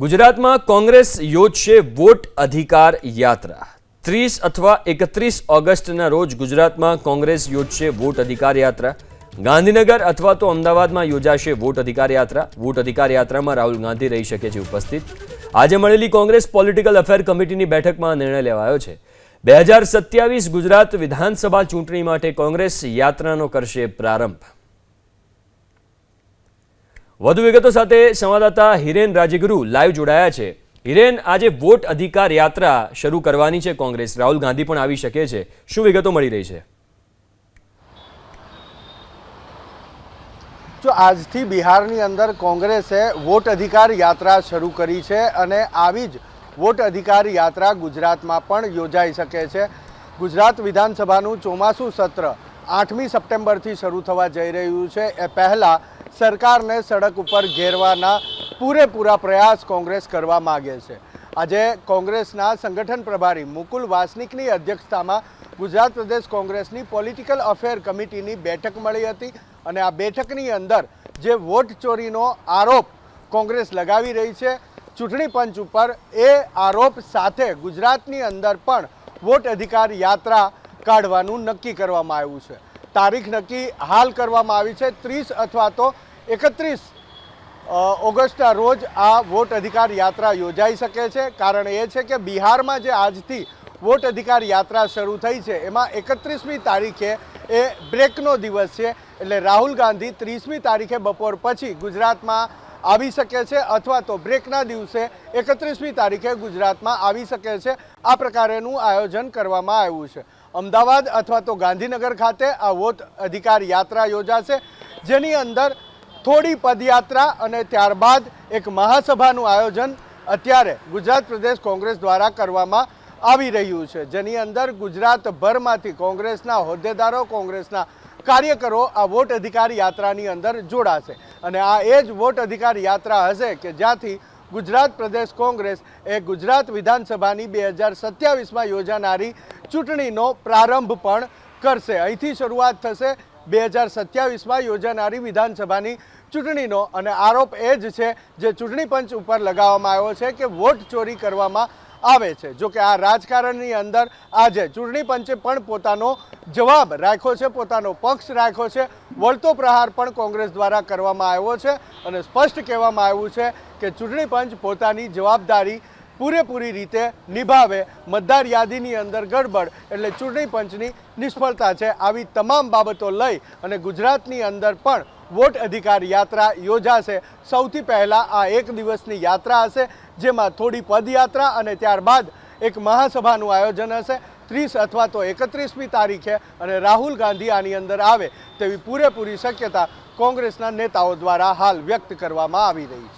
ગુજરાતમાં કોંગ્રેસ યોજશે વોટ અધિકાર યાત્રા. ત્રીસ અથવા એકત્રીસ ઓગસ્ટના રોજ ગુજરાતમાં કોંગ્રેસ યોજશે વોટ અધિકાર યાત્રા. ગાંધીનગર અથવા તો અમદાવાદમાં યોજાશે વોટ અધિકાર યાત્રા. વોટ અધિકાર યાત્રામાં રાહુલ ગાંધી રહી શકે છે ઉપસ્થિત. આજે મળેલી કોંગ્રેસ પોલિટિકલ અફેર કમિટીની બેઠકમાં નિર્ણય લેવાયો છે. બે હજાર સત્યાવીસ ગુજરાત વિધાનસભા ચૂંટણી માટે કોંગ્રેસ યાત્રાનો કરશે પ્રારંભ. વધુ વિગતો સાથે સંવાદદાતા હિરેન રાજગુરુ લાઈવ જોડાયા છે. હિરેન, આજે વોટ અધિકાર યાત્રા શરૂ કરવાની છે કોંગ્રેસ. રાહુલ ગાંધી પણ આવી શકે છે. શું વિગતો મળી રહી છે? જો આજથી બિહારની અંદર કોંગ્રેસે વોટ અધિકાર યાત્રા શરૂ કરી છે અને આવી જ વોટ અધિકાર યાત્રા ગુજરાતમાં પણ યોજાઈ શકે છે. ગુજરાત વિધાનસભાનું ચોમાસું સત્ર આઠમી સપ્ટેમ્બરથી શરૂ થવા જઈ રહ્યું છે. એ પહેલાં સરકારને સડક ઉપર ઘેરવાના પૂરેપૂરા પ્રયાસ કોંગ્રેસ કરવા માગે છે. આજે કોંગ્રેસના સંગઠન પ્રભારી મુકુલ વાસનિકની અધ્યક્ષતામાં ગુજરાત પ્રદેશ કોંગ્રેસની પોલિટિકલ અફેર કમિટીની બેઠક મળી હતી અને આ બેઠકની અંદર જે વોટ ચોરીનો આરોપ કોંગ્રેસ લગાવી રહી છે, ચૂંટણી પંચ ઉપર એ આરોપ સાથે ગુજરાતની અંદર પણ વોટ અધિકાર યાત્રા કાઢવાનું નક્કી કરવામાં આવ્યું છે. તારીખ નક્કી હાલ કરવામાં આવી છે, ત્રીસ અથવા તો એકત્રીસ ઓગસ્ટના રોજ આ વોટ અધિકાર યાત્રા યોજાઈ શકે છે. કારણ એ છે કે બિહારમાં જે આજથી વોટ અધિકાર યાત્રા શરૂ થઈ છે, એમાં એકત્રીસમી તારીખે એ બ્રેકનો દિવસ છે. એટલે રાહુલ ગાંધી ત્રીસમી તારીખે બપોર પછી ગુજરાતમાં આવી શકે છે અથવા તો બ્રેકના દિવસે એકત્રીસમી તારીખે ગુજરાતમાં આવી શકે છે. આ પ્રકારેનું આયોજન કરવામાં આવ્યું છે. અમદાવાદ અથવા તો ગાંધીનગર ખાતે આ વોટ અધિકાર યાત્રા યોજાશે, જેની અંદર થોડી પદયાત્રા અને ત્યારબાદ એક મહાસભાનું આયોજન અત્યારે ગુજરાત પ્રદેશ કોંગ્રેસ દ્વારા કરવામાં આવી રહ્યું છે. જેની અંદર ગુજરાતભરમાંથી કોંગ્રેસના હોદ્દેદારો, કોંગ્રેસના કાર્યકરો આ વોટ અધિકાર યાત્રાની અંદર જોડાશે. અને આ એ જ વોટ અધિકાર યાત્રા હશે કે જ્યાંથી ગુજરાત પ્રદેશ કોંગ્રેસ એ ગુજરાત વિધાનસભાની બે હજાર સત્યાવીસમાં યોજાનારી ચૂંટણીનો પ્રારંભ પણ કરશે. અહીંથી શરૂઆત થશે બે હજાર સત્યાવીસમાં યોજાનારી વિધાનસભાની ચૂંટણીનો અને આરોપ એ જ છે જે ચૂંટણી પંચ ઉપર લગાવવામાં આવ્યો છે કે વોટ ચોરી કરવામાં આવે છે. જો કે આ રાજકારણની અંદર આજે ચૂંટણી પંચે પણ પોતાનો જવાબ રાખ્યો છે, પોતાનો પક્ષ રાખ્યો છે. વળતો પ્રહાર પણ કોંગ્રેસ દ્વારા કરવામાં આવ્યો છે અને સ્પષ્ટ કહેવામાં આવ્યું છે કે ચૂંટણી પંચ પોતાની જવાબદારી પૂરેપૂરી રીતે નિભાવે. મતદાર યાદીની અંદર ગડબડ એટલે ચૂંટણી પંચની નિષ્ફળતા છે. આવી તમામ બાબતો લઈ અને ગુજરાતની અંદર પણ વોટ અધિકાર યાત્રા યોજાશે. સૌથી પહેલાં આ એક દિવસની યાત્રા હશે, જેમાં થોડી પદયાત્રા અને ત્યારબાદ એક મહાસભાનું આયોજન હશે. ત્રીસ અથવા તો એકત્રીસમી તારીખે અને રાહુલ ગાંધી આની અંદર આવે તેવી પૂરેપૂરી શક્યતા કોંગ્રેસના નેતાઓ દ્વારા હાલ વ્યક્ત કરવામાં આવી રહી છે.